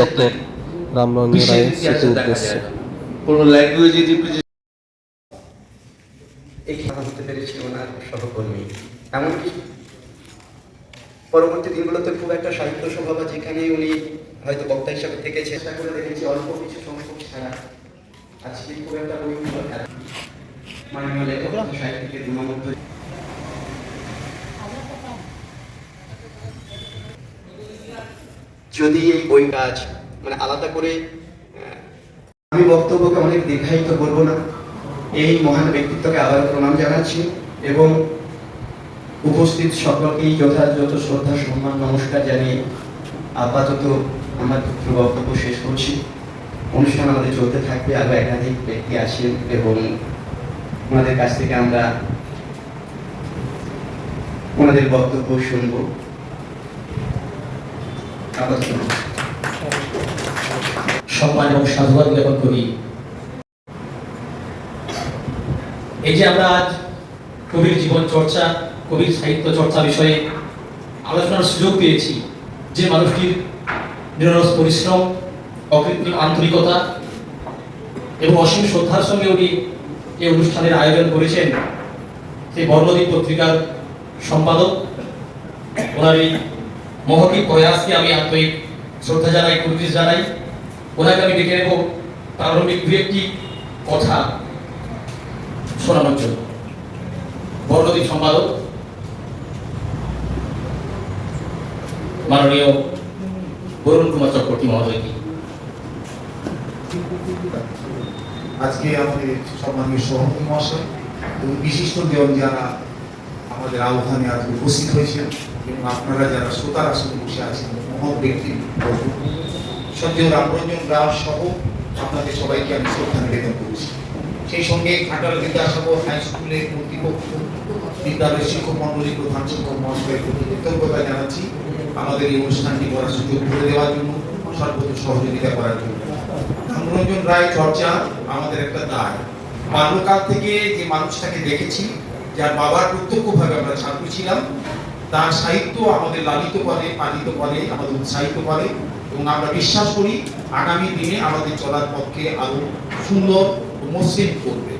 Doctor Ramranjan বিশ্বের স্মৃতি উদ্দেশ্যে। কোনো ল্যাঙ্গুয়েজে রিপিটেশন হতে পেরেছি ওনার সহকর্মী। এমনকি পরবর্তী দিনগুলোতে খুব একটা সাহিত্য সভা বা যেখানে উনি হয়তো বক্তা হিসাবে থেকে চেষ্টা করে দেখেছি অল্প কিছু সংখ্যক ছাড়া আজকে খুব একটা মাননীয় লেখক সাহিত্যিকের যদি এই বই কাজ মানে আলাদা করে আমি বক্তব্যকে অনেক দীর্ঘায়িত করব না। এই মহান ব্যক্তিত্বকে আবার প্রণাম জানাচ্ছি এবং উপস্থিত সকলকেই যথাযথ শ্রদ্ধা, সম্মান, নমস্কার জানিয়ে আপাতত আমার দুটো বক্তব্য শেষ করছি। অনুষ্ঠান আমাদের চলতে থাকবে আরও একাধিক ব্যক্তি আসেন এবং ওনাদের কাছ থেকে আমরা ওনাদের বক্তব্য শুনব। সম্মান এবং সাধুবাদ জ্ঞাপন করি। এই যে আমরা আজ কবির জীবন চর্চা, কবির সাহিত্য চর্চা বিষয়ে আলোচনার সুযোগ পেয়েছি, যে মানুষটির নিরলস পরিশ্রম, অকৃত্রিম আন্তরিকতা এবং অসীম শ্রদ্ধার সঙ্গে উনি এই অনুষ্ঠানের আয়োজন করেছেন, সেই বর্ণদীপ পত্রিকার সম্পাদক। ওনার এই মহকি প্রয়াসকে আমি আন্তরিক শ্রদ্ধা জানাই কুর্দিস জানাই। ওনাকে আমি ডেকে নেব প্রারম্ভিক দু একটি কথা শোনানোর জন্য। বর্ণদীপ সম্পাদক। মাননীয় বরুণ কুমার চক্রবর্তী মহোদয়কে আজকে আমাদের সম্মানীয় সভাপতি মহাশয় এবং বিশিষ্ট জন যারা আমাদের আহ্বানে আজ উপস্থিত হয়েছেন এবং আপনারা যারা শ্রোতার আসনে বসে আছেন, মহৎ ব্যক্তি সদ্য রামরঞ্জন রাও সহ আপনাদের সবাইকে আমি শ্রদ্ধা নিবেদন করছি। সেই সঙ্গে ঘাটাল বিদ্যাসাগর হাই স্কুলের কর্তৃপক্ষ, বিদ্যালয়ের শিক্ষক মন্ডলী প্রধান শিক্ষক মহাশয়ের প্রতি কৃতজ্ঞতা জানাচ্ছি। আমাদের এই অনুষ্ঠানটি করার সুযোগ করে দেওয়ার জন্য, সর্বোচ্চ সহযোগিতা করার জন্য। রামরঞ্জন রায় চর্চা আমাদের একটা দায়। বাল্যকাল থেকে যে মানুষটাকে দেখেছি যার বাবার প্রত্যক্ষভাবে আমরা ছাত্র ছিলাম, তার সাহিত্য আমাদের লালিত করে পালিত করে আমাদের উৎসাহিত করে এবং আমরা বিশ্বাস করি আগামী দিনে আমাদের চলার পক্ষে আরও সুন্দর ও মসৃণ করবে।